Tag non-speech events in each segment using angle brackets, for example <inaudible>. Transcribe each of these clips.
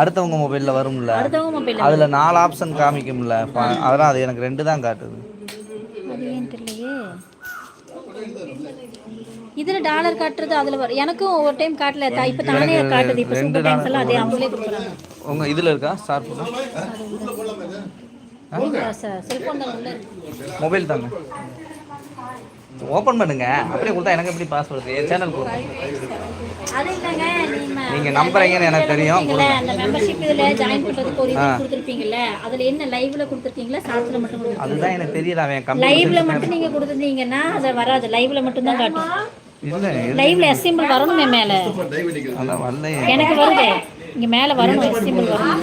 அடுத்தவங்க மொபைல்ல வரும்ல? அதுல நாலு ஆப்ஷன் காமிக்கும்ல. அதெல்லாம் அது எனக்கு ரெண்டு தான் காட்டுது. இதுல டாலர் காட்டுறது அதுல வரும் எனக்கும் ஒரு டைம் காட்டல. இப்ப தானே காட்டுது. இப்ப சூப்பர் டைம்ஸ் எல்லாம் அதே அவங்களே கொடுக்குறாங்க. உங்க இதுல இருக்கா? ஸ்டார்ட் செல்போன் தான் மொபைல் தாங்க. ஓபன் பண்ணுங்க. அப்படியே கொடுத்தா எனக்கு எப்படி பாஸ்வேர்டு என் சேனல் கொடுங்க. அது இல்லைங்க நீங்க நீங்க நம்புறீங்கன்னு எனக்கு தெரியும். அந்த மெம்பர்ஷிப் இதுல ஜாயின் பண்றதுக்கு ஒரு இது கொடுத்துருப்பீங்கல்ல அதுல என்ன லைவ்ல கொடுத்துருக்கீங்களா சாத்துல மட்டும்? அதுதான் எனக்கு தெரியல அவன் கம்மி லைவ்ல மட்டும் நீங்க கொடுத்துருந்தீங்கன்னா அது வராது. லைவ்ல மட்டும் தான் காட்டும். இல்ல லைவ்ல வரணுமே மேல. அதான் எனக்கு வருது. இங்க மேல வரணும் எஸ் சிம்பிள் வரணும்.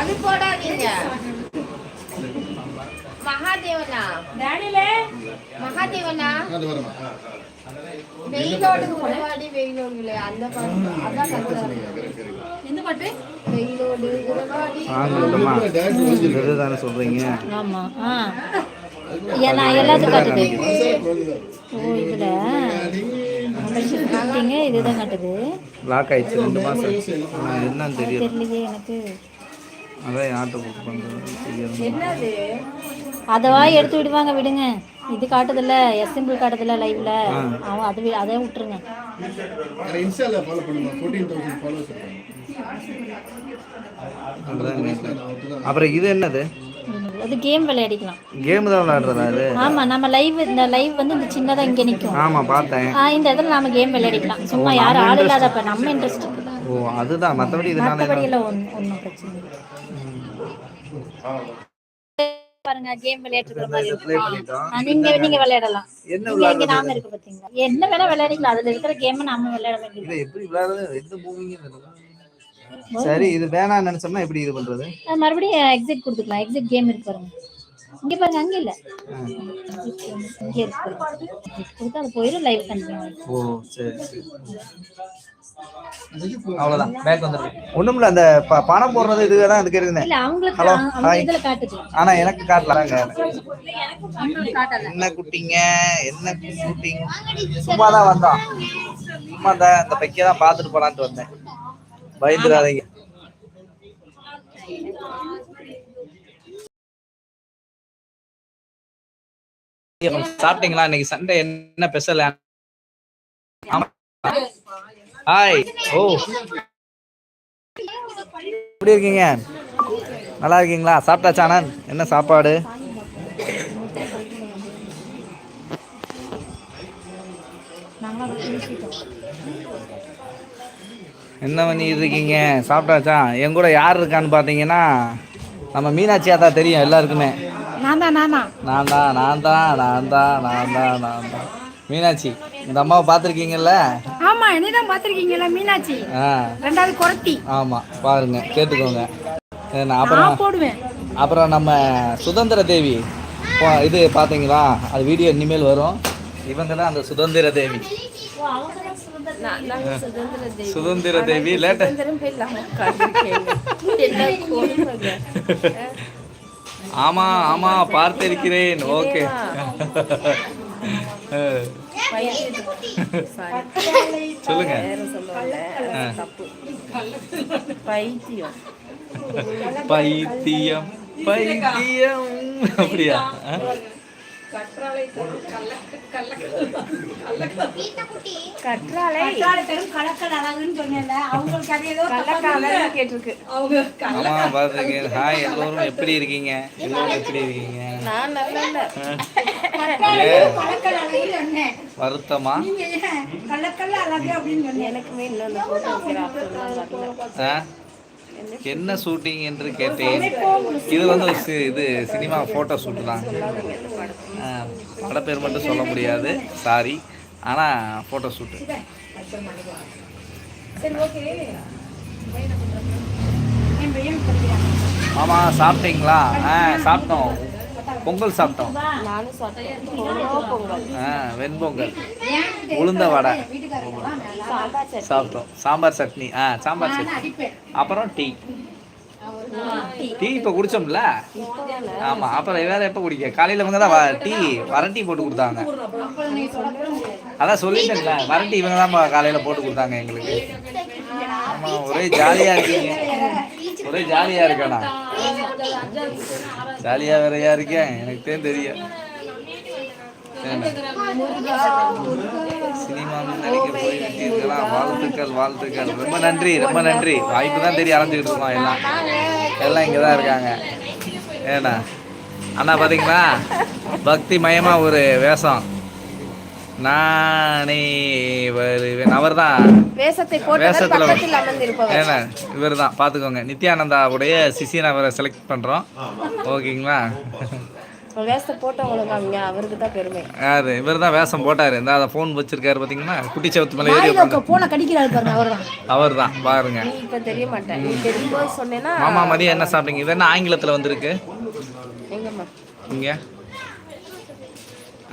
அது போடாதீங்க. மகாதேவனா? மகாதேவனா? வெயிலோடு உறவாடி வெயிலோடு அந்த பாட்டு. அதான். எந்த பாட்டு? வெயிலோடு உறவாடி ஆங்கிலமா இதுதானே சொல்றீங்க? ஆமா ஆ. ஏ- நான் எல்லாத்துக்கும் காட்டுது? ஓ இதுல மெம்பர்ஷிப் கொடுத்தீங்க இதுதான் காட்டுது. லாக் ஆயிடுச்சு ரெண்டு மாசம். நான் என்னன்னு தெரியல. தெரியலையே எனக்கு. அதான் புக் அதவா எடுத்து விடுவாங்க விடுங்க. இது காட்டுதில்ல எஸ் சிம்பிள் காட்டுதில்ல லைவ்ல அவன் அது அதை விட்டுருங்க. இன்ஸ்டால ஃபாலோ பண்ணுங்க. அப்புறம் இது என்னது? அது கேம் விளையாடிக்கலாம். கேம் தான் விளையாடுறதா அது ஆமா நம்ம லைவ் இந்த லைவ் வந்து இந்த சின்னதா இங்க நிக்கும். ஆமா பார்த்தேன். இந்த இடத்துல நாம கேம் விளையாடிக்கலாம். சும்மா யாரும் ஆள் இல்லாதப்ப நம்ம இன்ட்ரெஸ்ட் ஓ அதுதான். மற்றபடி இதனால ஒன்றும் ஒன்றும் பிரச்சனை இல்லை. பாருங்க கேம் விளையாட்டுற மாதிரி இருக்கும். நீங்க நீங்க விளையாடலாம். என்ன நாம இருக்கு பாத்தீங்களா? என்ன வேணா விளையாடிக்கலாம் அதுல இருக்கிற கேம் நாம விளையாட வேண்டியது இதை எப்படி விளையாடுறது? எந்த மூவிங்க சரி இது வேணாம்னு நினைச்சோம்னா எப்படி இது பண்றது? மறுபடியும் எக்ஸிட் கொடுத்துக்கலாம். எக்ஸிட் கேம் இருக்கு பாருங்க. இங்க பாருங்க அங்க இல்ல. இங்க இருக்கு. கொடுத்தா அது போயிடும் லைவ் கண்டினியூ ஓ சரி. அவ்வளவுதான். பேக் வந்துருக்கு. ஒண்ணுமில்ல அந்த ப- பணம் போடுறது இதுவே தான் இதுக்கு இருந்தேன் இல்ல காட்டுது. ஆனா எனக்கு காட்டலாங்க என்ன குட்டிங்க? என்ன குட்டிங்க சும்மா தான் வந்தோம். சும்மா தான் இந்த பைக்க தான் பார்த்துட்டு போலான்ட்டு வந்தேன். பயந்துடாதீங்க. சாப்பிட்டீங்களா? இன்னைக்கு சண்டே என்ன ஸ்பெஷல் ஹாய் ஓ. எப்படி இருக்கீங்க? நல்லா இருக்கீங்களா? சாப்பிட்டாச்சா ஆனந்த் என்ன சாப்பாடு? என்ன பண்ணிட்டு இருக்கீங்க? சாப்பிட்டாச்சா? என் கூட யார் இருக்கான்னு பார்த்தீங்கன்னா நம்ம மீனாட்சியா தான் தெரியும் எல்லாருக்குமே. நான் தான் நானா நான் தான் நான் தான் நான் தான் நான் தான் நான் தான். மீனாட்சி இந்த அம்மாவை பார்த்துருக்கீங்கல்ல? ஆமா என்னதான் பாத்திருக்கீங்களா மீனாட்சி? ஆ. ரெண்டாவது குரத்தி. ஆமாம் பாருங்க கேட்டுக்கோங்க. அப்புறம் போடுவேன். அப்புறம் நம்ம சுதந்திர தேவி. இது பார்த்தீங்களா? அது வீடியோ இனிமேல் வரும். இவங்க தான் அந்த சுதந்திர தேவி. சுதந்திர தேவி லேட்ட ஆமா ஆமா பார்த்திருக்கிறேன். ஓகே. <laughs> சொல்லுங்க. பைத்தியம். பைத்தியம் பைத்தியம். அப்படியா? கற்றாழை கலக்கல் அழகுன்னு சொன்னேன்ல. அவங்களுக்கு அது ஏதோ கேட்டிருக்கு. ஹாய் எல்லோரும் எப்படி இருக்கீங்க? எல்லோரும் எப்படி இருக்கீங்க? நான் நல்லா இல்ல. கலக்கல் சொன்னேன். வருத்தமா? கலக்கல் அழகு அப்படின்னு சொன்னேன் எனக்குமே போட்டோ வரல ஆ? என்ன ஷூட்டிங் என்று கேட்டேன். இது வந்து ஒரு இது சினிமா ஃபோட்டோ ஷூட் தான். படப்பேர் மட்டும் சொல்ல முடியாது. சாரி ஆனால் ஃபோட்டோ ஷூட்டு ஆமாம் சாப்பிட்டீங்களா? ஆ சாப்பிட்டோம். பொங்கல் சாப்பிட்டோம். நானும் சாப்பிட்டேன். பொங்கல் ஆ வெண்பொங்கல். உளுந்த வடை. சாப்பிட்டோம். சாம்பார் சட்னி. ஆ சாம்பார் சட்னி. அப்புறம் டீ. டீ இப்போ குடிச்சோம்ல? ஆமா அப்புறம் வேற எப்போ குடிக்க? காலையில இவங்க தான் டீ வரட்டி போட்டு கொடுத்தாங்க. அதான் சொல்லிட்டேன்ல வரட்டி இவங்க தான் காலையில போட்டு கொடுத்தாங்க எங்களுக்கு. ஆமா ஒரே ஜாலியா இருக்கீங்க. ஒரே ஜாலியா இருக்கேனா? ஜாலியா வேறையா இருக்கேன் எனக்கு தான் தெரியும் சினிமாவில் நடிக்க போயிருக்கீங்களா வாழ்த்துக்கள் வாழ்த்துக்கள். ரொம்ப நன்றி ரொம்ப நன்றி. வாய்ப்பு தான் தெரிய அலைஞ்சிக்கிட்டு இருக்கோம் எல்லாம். எல்லாம் இங்கே தான் இருக்காங்க. ஏண்ணா அண்ணா பார்த்தீங்கன்னா பக்தி மயமாக ஒரு வேஷம். நானே வருவேன். அவர் தான் வேஷத்தை பக்கத்தில் அமர்ந்திருப்பவர். இவர் தான் பார்த்துக்கோங்க. நித்யானந்தாவுடைய சிசியனை அவரை செலக்ட் பண்ணுறோம் ஓகேங்களா? வேஷத்தை போட்டவங்களுக்கு அவங்க அவருக்கு தான் பெருமை. அது இவர் தான் வேஷம் போட்டார். இந்த அதை ஃபோன் வச்சிருக்காரு பார்த்தீங்கன்னா குட்டி சவத்து மேலே ஏறி போன கடிக்கிறாரு பாருங்க அவர் தான் அவர் தான் பாருங்க இப்ப தெரிய மாட்டேன். நீ தெரியும்போது சொன்னேன்னா மாமா மதியம் என்ன சாப்பிட்டீங்க? இது என்ன ஆங்கிலத்தில் வந்திருக்கு? எங்கம்மா? இங்கே.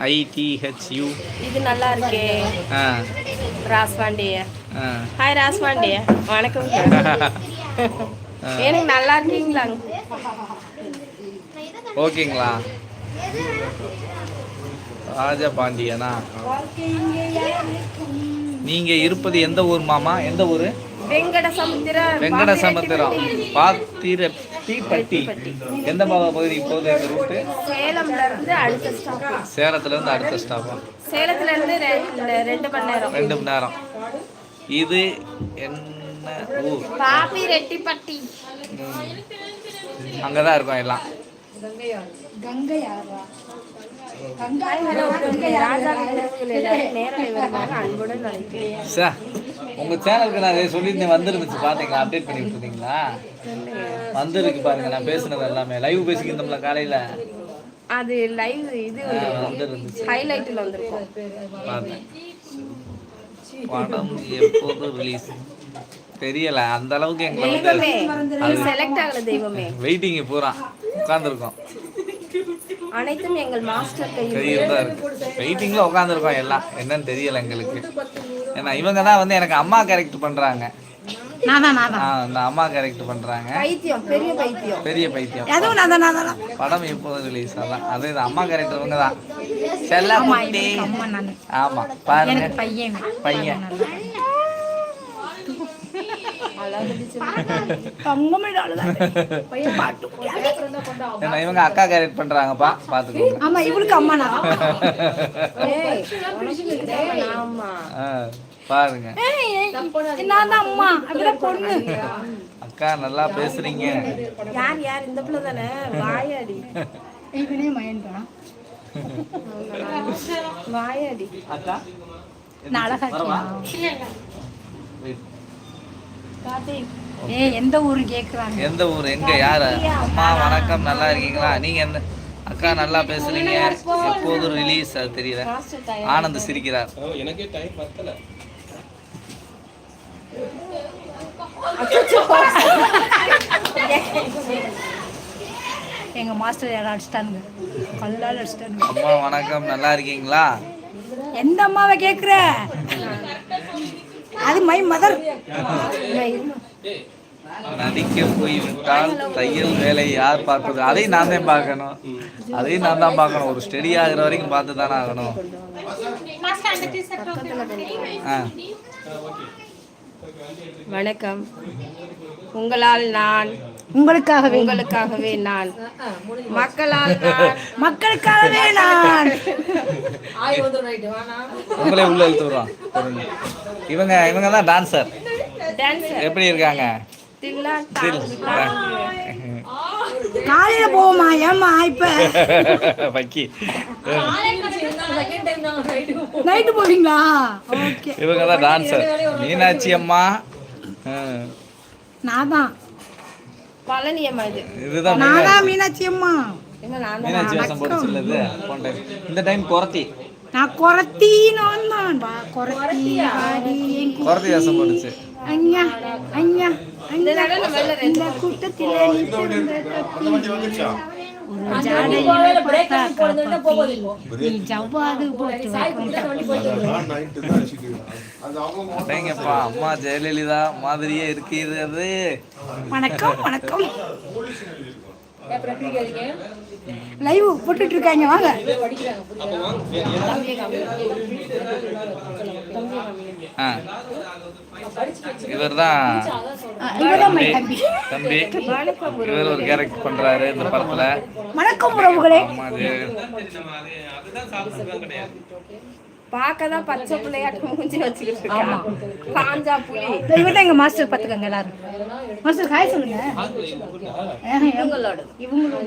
ஐடிஹெச்யூ இது நல்லா இருக்கே ஆ. ராஸ்வாண்டிய. ஹாய் ராஸ்வாண்டிய. வணக்கம். <laughs> எனக்கு நல்லா இருக்கீங்களாங்க ஓகேங்களா? ராஜபாண்டியனா? நீங்க இருப்பது எந்த ஊர் மாமா? எந்த ஊர்? வெங்கட சமுத்திர வெங்கட சமுத்திரம் பாத்திரப்பட்டி எந்த பகுதிக்கு போகுது இந்த ரூட்டு சேலம்ல இருந்து அடுத்த ஸ்டாப் சேலத்துல இருந்து அடுத்த ஸ்டாப்பா சேலத்துல இருந்து ரெண்டு மணி நேரம். ரெண்டு மணி நேரம். இது என்ன ஊர்? பாப்பி ரெட்டிப்பட்டி. அங்கே தான் இருக்கோம் எல்லாம். ராஜா உங்கள் சேனலுக்கு நான் சொல்லியிருந்தேன் வந்துருந்துச்சு. பார்த்தீங்களா அப்டேட் பண்ணிட்டு இருந்தீங்களா வந்துருக்கு பாருங்க நான் பேசுனது எல்லாமே. லைவ் பேசிக்கிட்டோம்ல காலையில்? அது லைவ் இது வந்துருந்துச்சு. ஹைலைட்டில் வந்திருக்கும். பார்த்தேன் படம் எப்போது ரிலீஸ் தெரியல. அந்த அளவுக்கு எங்களை தெய்வமே வந்து நீ செலக்ட் ஆகல தெய்வமே. வெயிட்டிங் பூரா. உட்காந்துருக்கோம் அனைத்தும் எங்கள் மாஸ்டர் கையில் தான் இருக்கு. வெயிட்டிங்கில் உட்காந்துருக்கோம் எல்லாம். என்னன்னு தெரியல எங்களுக்கு. ஏன்னா இவங்க தான் வந்து எனக்கு அம்மா கேரக்டர் ஆ இந்த அம்மா கேரக்டர் பண்ணுறாங்க பைத்தியம் பெரிய பைத்தியம். பெரிய பைத்தியம். அதுவும் நான் தான் நான் தான் படம் எப்போது ரிலீஸ் ஆகலாம் அது இந்த அம்மா கேரக்டர் இவங்க தான் செல்ல குட்டி அம்மா நான். ஆமா பாருங்க. பையன். பையன் ஏன்னா இவங்க அக்கா கேரக்டர் பண்றாங்கப்பா. பாத்துக்கோங்க. ஆமா இவளுக்கு அம்மா. நான் பாருங்க. நான் தான் அம்மா. அப்படிதான் பொண்ணு. அக்கா நல்லா பேசுறீங்க. யார் யார்? இந்த பிள்ளை தானே? வாயாடி. இவனே மயன் தான் வாயாடி. அக்கா நான் அழகா வரவா? ஏய் எந்த ஊரு கேக்குறாங்க. எந்த ஊர்? எங்க? யாரு? அம்மா வணக்கம். நல்லா இருக்கீங்களா? நீங்க என்ன? அக்கா நல்லா பேசுறீங்க. எப்போது ரிலீஸ் அது தெரியல. ஆனந்த் சிரிக்கிறார். எங்க மாஸ்டர் யாரும் அடிச்சிட்டானுங்க. கல்லால் அடிச்சிட்டானுங்க. அம்மா வணக்கம். நல்லா இருக்கீங்களா? எந்த அம்மாவை கேக்குற? அது மை மதர் நடிக்க போய் விட்டால் தையல் வேலை யார் பார்ப்பது? அதையும் நான் தான் பார்க்கணும். அதையும் நான் தான் பார்க்கணும். ஒரு ஸ்டெடி ஆகுற வரைக்கும் பார்த்து தானே ஆகணும். ஆ. வணக்கம். உங்களால் நான் உங்களுக்காகவே. உங்களுக்காகவே நான். மக்களால் நான். <laughs> மக்களுக்காகவே நான். உங்களே உள்ள பொறுங்க. இவங்க இவங்க தான் டான்சர் டான்சர் எப்படி இருக்காங்க. காலையில போவோமா? ஏமா இப்ப? பக்கி நைட்டு போவீங்களா? ஓகே இவங்க தான் டான்சர் மீனாட்சி அம்மா. நான் தான். பழனி அம்மா இது இதுதான் நான் மீனாட்சி. அம்மா என்ன நான் மீனாட்சி வேஷம் போட்டு சொல்லுது போன time. இந்த டைம் குறத்தி நான் குறத்தி நான் தான் குறத்தி குறத்தி ஐயா ஐயா கூட்டத்திலே அடேங்கப்பா அம்மா ஜெயலலிதா மாதிரியே இருக்கிறது. வணக்கம் வணக்கம். லைவ் போட்டுட்டு இருக்காங்க வாங்க இவர் தான் தம்பி. இவர் ஒரு கேரக்டர் பண்றாரு இந்த படத்துல. வணக்கம் உறவுகளே. ஆமா அது பார்க்க தான் பச்சை பிள்ளையாட்டம் மூஞ்சி வச்சுக்கிட்டு இருக்கான் காஞ்சா புலி. தான் எங்க மாஸ்டர் பாத்துக்கங்க எல்லாரும். மாஸ்டர் ஹாய் சொல்லுங்க. இவங்களோட இவங்களோட.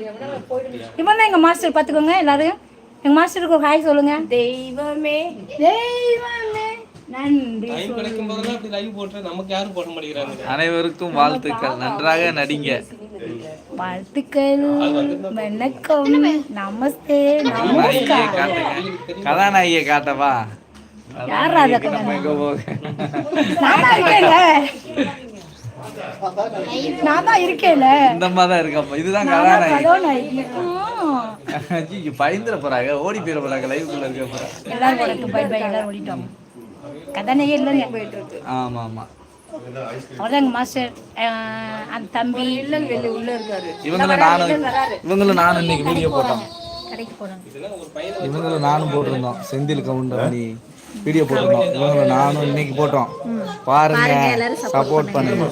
இவன் தான் எங்க மாஸ்டர் பாத்துக்கோங்க எல்லாரும். எங்க மாஸ்டருக்கு ஹாய் சொல்லுங்க. தெய்வமே. தெய்வமே. நன்றி அனைவருக்கும் வாழ்த்துக்கள். நன்றாக நடிங்க. வாழ்த்துக்கள் வணக்கம். நமஸ்தே நமஸ்கார். கதாநாயகியை காட்டவா? யார் ராஜா நம்ம எங்க போக? நான் தான் இருக்கேன்ல. இந்த தான் இருக்கப்ப. இதுதான் கதாநாயகி. ஐயோ பயந்துட போறாங்க. ஓடி போயிட போறாங்க. லைவுக்குள்ள இருக்க போறாங்க. எல்லாரும் போடட்டும் பை பை எல்லாரும் ஓடிட்டோம். கதாநாயகி இல்லைங்க போயிட்டு இருக்கு. ஆமா ஆமா அவர்தான் எங்க மாஸ்டர் அந்த தம்பி. வெளி உள்ள இருக்காரு இவங்களும் நானும் இவங்களும் நானும் இன்னைக்கு வீடியோ போட்டோம். இவங்களும் நானும் போட்டிருந்தோம். செந்தில் கவுண்டர் பண்ணி வீடியோ போட்டிருந்தோம். இவங்களும் நானும் இன்னைக்கு போட்டோம். பாருங்க சப்போர்ட் பண்ணுங்க.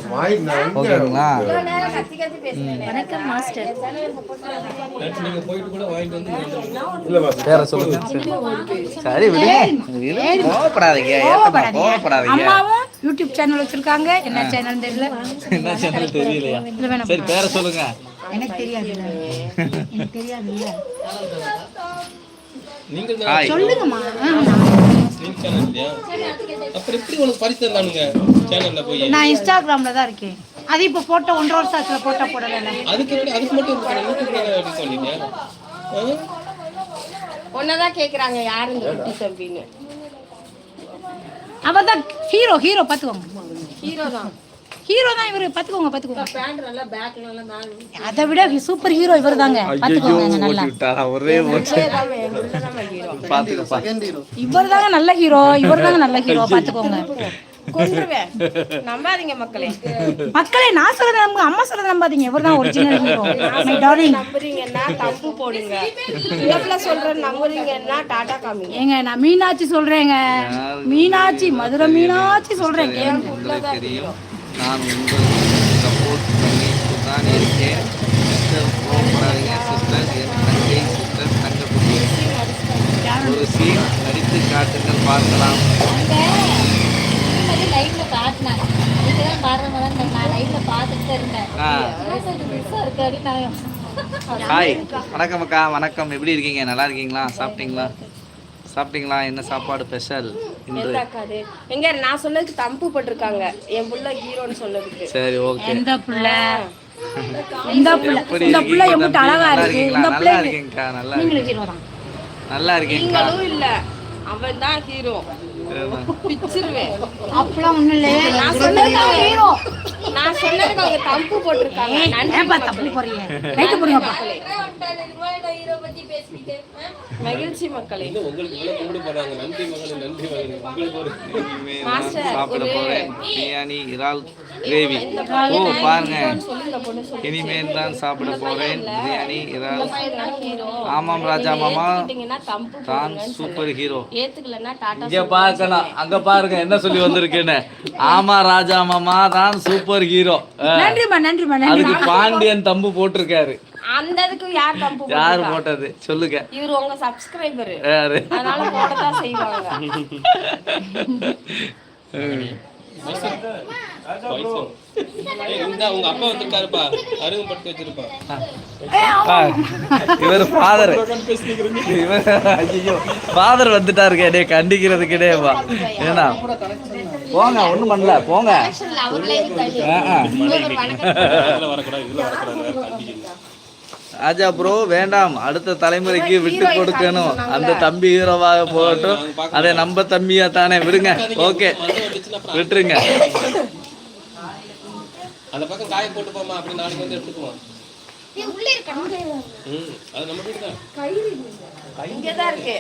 ஓகேங்களா? வணக்கம் மாஸ்டர். நீங்க போயிட்டு கூட வாங்கிட்டு வந்து பேர சொல்லுங்க. சரி விடுங்க. கோவப்படாதீங்க. கோவப்படாதீங்க. யூடியூப் சேனல் வச்சிருக்காங்க. என்ன சேனல் தெரியல? என்ன சேனல் தெரியலையா? சரி பேர சொல்லுங்க. எனக்கு தெரியாது எனக்கு தெரியாது சொல்லுங்கம்மா. நீங்க சேனல் இல்லையா? அப்புறம் எப்படி உனக்கு பரிசு தந்தானுங்க சேனல்ல போய்? நான் இன்ஸ்டாகிராம்ல தான் இருக்கேன். அது இப்போ போட்டோ ஒன்றரை வருஷம் ஆச்சுல போட்டோ போடல அதுக்கு எப்படி அதுக்கு மட்டும் யூடியூப்ல ஆ? உன்னதான் கேக்குறாங்க யாரு இந்த தம்பின்னு அவ தான் ஹீரோ ஹீரோ பாத்துக்கோங்க ஹீரோ தான். ஹீரோ தான் இவரு. பாத்துக்கோங்க பாத்துக்கோங்க. பேண்ட் நல்லா பேக்ல நல்லா மேல அதை விட சூப்பர் ஹீரோ இவர் தாங்க. பாத்துக்கோங்க நல்லா. ஒரே இவர் தாங்க நல்ல ஹீரோ இவர் தாங்க நல்ல ஹீரோ பாத்துக்கோங்க. நம்பாதீங்க மக்களே. மக்களே நான் சொல்றத நம்புங்க அம்மா சொல்றத நம்பாதீங்க. இவர் தான் ஒரிஜினல் ஹீரோ மை டார்லிங் நம்புறீங்கன்னா தப்பு போடுங்க. நம்புறீங்கன்னா டாடா காமிங்க. ஏங்க நான் மீனாட்சி சொல்றேங்க. மீனாட்சி மதுரை மீனாட்சி சொல்றேன் கேளுங்க. நான் உங்களுக்கு சப்போர்ட் பண்ணிட்டு தான் இருக்கேன் சிஸ்டர் கோவப்படாதீங்க சிஸ்டர் என் தங்கை சிஸ்டர் தங்கக்குட்டி ஒரு சீன் நடித்து காட்டுங்கள் பார்க்கலாம். ஹாய் வணக்கம் அக்கா வணக்கம். எப்படி இருக்கீங்க? நல்லா இருக்கீங்களா? சாப்பிட்டீங்களா? சாப்பிட்டீங்களா? என்ன சாப்பாடு ஸ்பெஷல் இருக்காது எங்க நான் சொன்னதுக்கு தம்பு போட்டிருக்காங்க. என் புள்ள ஹீரோன்னு சொன்னதுக்கு. சரி ஓகே எந்த புள்ள? இந்த புள்ள இந்த புள்ள இருக்கீங்க எம்பிட்டு? அழகா நல்லா இருக்கு? இந்த நல்லா புள்ள இருக்கீங்கக்கா நல்லா இருக்கீங்க. நல்லா இருக்கீங்கக்கா. நீங்களும் இல்ல. அவன் தான் ஹீரோ. பிச்சிருவேன். ஒண்ணும் நான் சொன்னதுக்கு ஹீரோ நான் சொன்னதுக்கு அவங்க தம்பு போட்டிருக்காங்க. நன்றி. ஏன்பா தப்பு போறீங்க ரைட்டு போடுங்கப்பா மகிழ்ச்சி மக்களே. உங்களுக்கு இவ்வளவு கும்பிடு போறாங்க. நன்றி மகளே நன்றி மகளே உங்களுக்கு ஒரு இனிமே நான் சாப்பிட போறேன். பிரியாணி இறால் கிரேவி. ஓ பாருங்க. இனிமேல் தான் சாப்பிட போறேன். பிரியாணி இறால். ஆமாம் ராஜா மாமா. தான் சூப்பர் ஹீரோ ஏத்துக்கலன்னா டாடா பார்க்கலாம் அங்க பாருங்க என்ன சொல்லி வந்திருக்கேன்னு. ஆமா ராஜா மாமா தான் சூப்பர் ஹீரோ நன்றிம்மா நன்றிம்மா நன்றி அதுக்கு பாண்டியன் தம்பு போட்டிருக்காரு. அந்த இதுக்கு யார் தம்பு யார்? போட்டது? சொல்லுங்க. இவர் உங்க சப்ஸ்கிரைபர் யாரு? அதனால போடத்தான் செய்வாங்க. <laughs> பைசம். ஏய், இந்தா, உங்க அப்பா வந்திருக்காருப்பா. அறிமுகப்படுத்தி வச்சிருப்பா இவர் ஃபாதர் இவர் ஐயோ ஃபாதர் வந்துட்டாருங்க டே கண்டிக்கிறதுக்கு டேவா. ஏன்னா போங்க ஒண்ணும் பண்ணல போங்க. ராஜா ப்ரோ வேண்டாம். அடுத்த தலைமுறைக்கு விட்டு கொடுக்கணும். அந்த தம்பி ஹீரோவாக போகட்டும். அதை நம்ம தம்பியா தானே விடுங்க. ஓகே விட்டுருங்க. அந்த பக்கம் காய போட்டு போமா அப்படி நாளைக்கு வந்து எடுத்துக்குவோம். ம் அது நம்ம வீடு தான். இங்கதான் இருக்கு.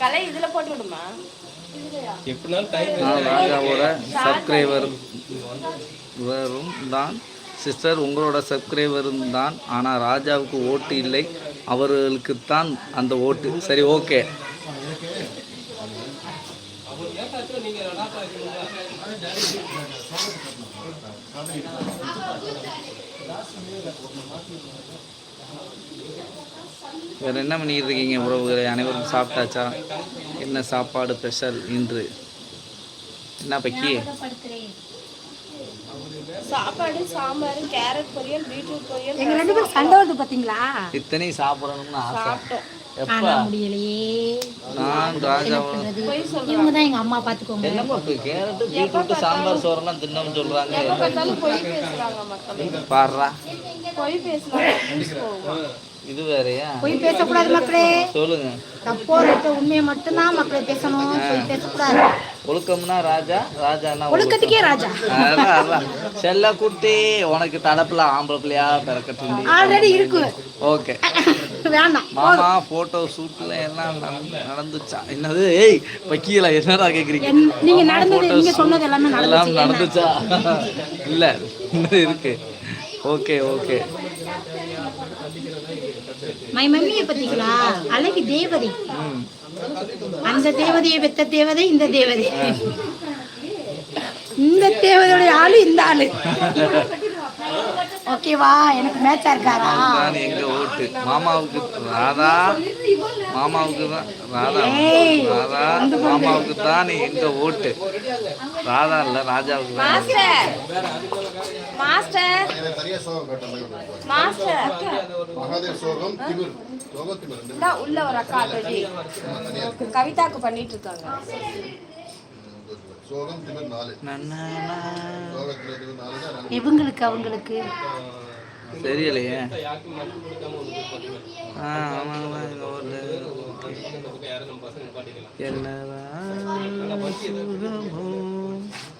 கலை இதுல போட்டு விடுமா? ராஜாவோட சப்ஸ்கிரைபர் வரும் தான். சிஸ்டர் உங்களோட சப்ஸ்கிரைபரும் தான். ஆனால் ராஜாவுக்கு ஓட்டு இல்லை. அவர்களுக்குத்தான் அந்த ஓட்டு. சரி ஓகே வேறு என்ன பண்ணிக்கிட்டு இருக்கீங்க உறவுகளை? அனைவரும் சாப்பிட்டாச்சா? என்ன சாப்பாடு ஸ்பெஷல் இன்று? என்ன பக்கி? சாப்பாடு சாம்பார் கேரட் பொரியல் பீட்ரூட் பொரியல் எங்க ரெண்டு பேரும் சண்டை வருது பாத்தீங்களா? இத்தனையும் சாப்பிடணும்னு ஆசை. சாப்பிட்டோம். எப்போ? ஆனா முடியலையே. நான் ராஜாவும் இவங்க தான் எங்க அம்மா பாத்துக்கோங்க. பீட்ரூட்டு சாம்பார் சோறெல்லாம் தின்னோம்னு மக்கள். பாடுறா. இது வேறயா? போய் பேசக்கூடாது மக்களே. சொல்லுங்க. தப்போ ரைட்டோ உண்மையை மட்டும்தான் மக்களே பேசணும். போய் பேசக்கூடாது. ஒழுக்கம்னா ராஜா ராஜானா ஒழுக்கத்துக்கே ராஜா. அதான் செல்ல குட்டி உனக்கு தடப்புல ஆம்பளை பிள்ளையா பிறக்கட்டும் ஆல்ரெடி இருக்கு. ஓகே. வேண்டாம் மாமா போட்டோ ஷூட்ல எல்லாம் நட- நடந்துச்சா? என்னது? ஏய் வக்கீல என்னடா கேக்குறீங்க? நீங்க நடந்தது நீங்க சொன்னது எல்லாமே நடந்துச்சு. <laughs> இல்ல இருக்கு. Okay okay. மை மம்மியை பத்தீங்களா அழகி தேவதை. அந்த தேவதையை பெத்த தேவதை இந்த தேவதை. இந்த தேவதையுடைய ஆளு இந்த ஆளு. ஓகேவா எனக்கு மேட்சா இருக்காரா எங்க ஓட்டு. மாமாவுக்கு ராதா மாமாவுக்கு தான் ராதா ராதா மாமாவுக்கு தான் எங்க ஓட்டு. ராதா இல்ல ராஜாவுக்கு மாஸ்டர். மாஸ்டர். உள்ள ஒரு அக்கா கவிதாக்கு பண்ணிட்டு இருக்காங்க. சோகம் திமிர் நாலு. சோகம் திமிர் நாலு தான். இவங்களுக்கு அவங்களுக்கு? தெரியலையே.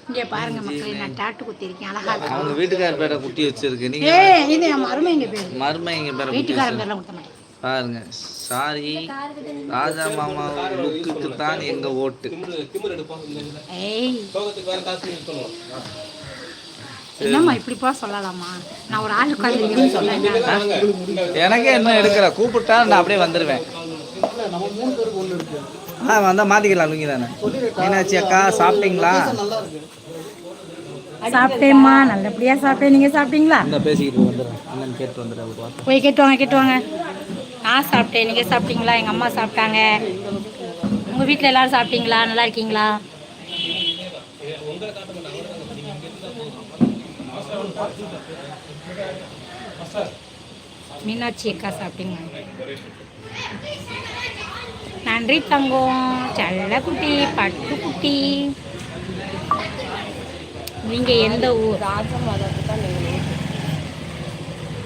இங்க பாருங்க மக்களே நான் டாட்டு குத்தி இருக்கேன் அழகா இருக்கு. அவங்க வீட்டுக்கார பேரை குட்டி வச்சிருக்கு. நீங்க இது என் மருமைங்க பேரு. மருமைங்க பேரை வச்சிருக்கு. பேர்லாம் மாட்டேன். பாருங்க. சாரி. ராஜா மாமா லுக்குக்கு தான் எங்க ஓட்டு. என்னம்மா இப்படிப்பா சொல்லலாமா? நான் ஒரு ஆள் உட்காந்து எனக்கே என்ன எடுக்கிற? கூப்பிட்டா நான் அப்படியே வந்துடுவேன் ஆ வந்தால் மாற்றிக்கலாம் லுங்கி தானே மீனாட்சி அக்கா சாப்பிட்டீங்களா? சாப்பிட்டேம்மா நல்லபடியா சாப்பிட்டேன். நீங்க சாப்பிட்டீங்களா? பேசிக்கிட்டு வந்துடுறேன். கேட்டு வந்துடுறேன். போய் கேட்டு வாங்க கேட்டு வாங்க. நான் சாப்பிட்டேன். நீங்க சாப்பிட்டீங்களா? எங்க அம்மா சாப்பிட்டாங்க. உங்க வீட்ல எல்லாரும் சாப்பிட்டீங்களா? நல்லா இருக்கீங்களா? மீனாட்சி அக்கா சாப்பிட்டீங்க. நன்றி தங்கம். செல்லக்குட்டி பட்டுக்குட்டி நீங்க எந்த ஊர்? ராஜா மாதாவுக்கு தான் நீங்க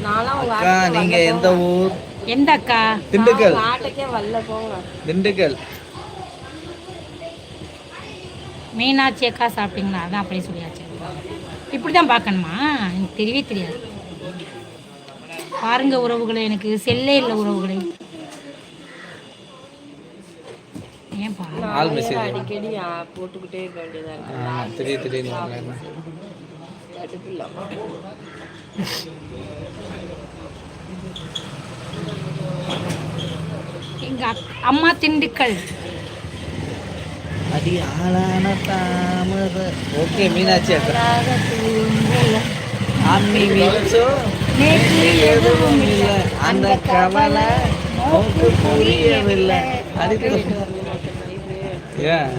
நான்லாம் உங்க அக்கா நீங்க எந்த ஊர்? எந்த அக்கா திண்டுக்கல் ஆட்டுக்கே வரல போங்க. திண்டுக்கல். மீனாட்சி அக்கா சாப்பிட்டீங்களா அதான் அப்படியே சொல்லியாச்சு. இப்படி தான் பார்க்கணுமா? எனக்கு தெரியவே தெரியாது. பாருங்க உறவுகளை எனக்கு செல்லே இல்லை உறவுகளை. ஏன் பாருங்க ஆள் மெசேஜ் அடிக்கடி போட்டுக்கிட்டே இருக்க வேண்டியதா இருக்கு. வரல. கடுப்பு இல்லாம எங்க அக்- அம்மா திண்டுக்கல். அடி ஆளான தாமரை ஓகே மீனாட்சி அம்மி நேற்று எதுவும் இல்லை. அந்த கவலை நோக்கு புரியவில்லை. அதுக்கு ஏன்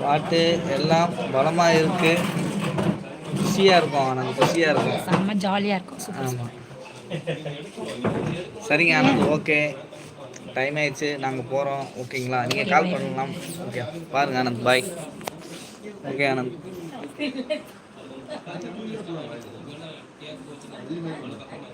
பாட்டு எல்லாம் பலமாக இருக்கு. குஷியாக இருக்கும் ஆனந்த். குஷியாக இருக்கும். செம்ம ஜாலியாக இருக்கும். ஆமாம் சரிங்க ஆனந்த். ஓகே டைம் ஆயிடுச்சு. நாங்கள் போகிறோம் ஓகேங்களா நீங்கள் கால் பண்ணலாம். ஓகே பாருங்க ஆனந்த். Bye okay Anand. <laughs>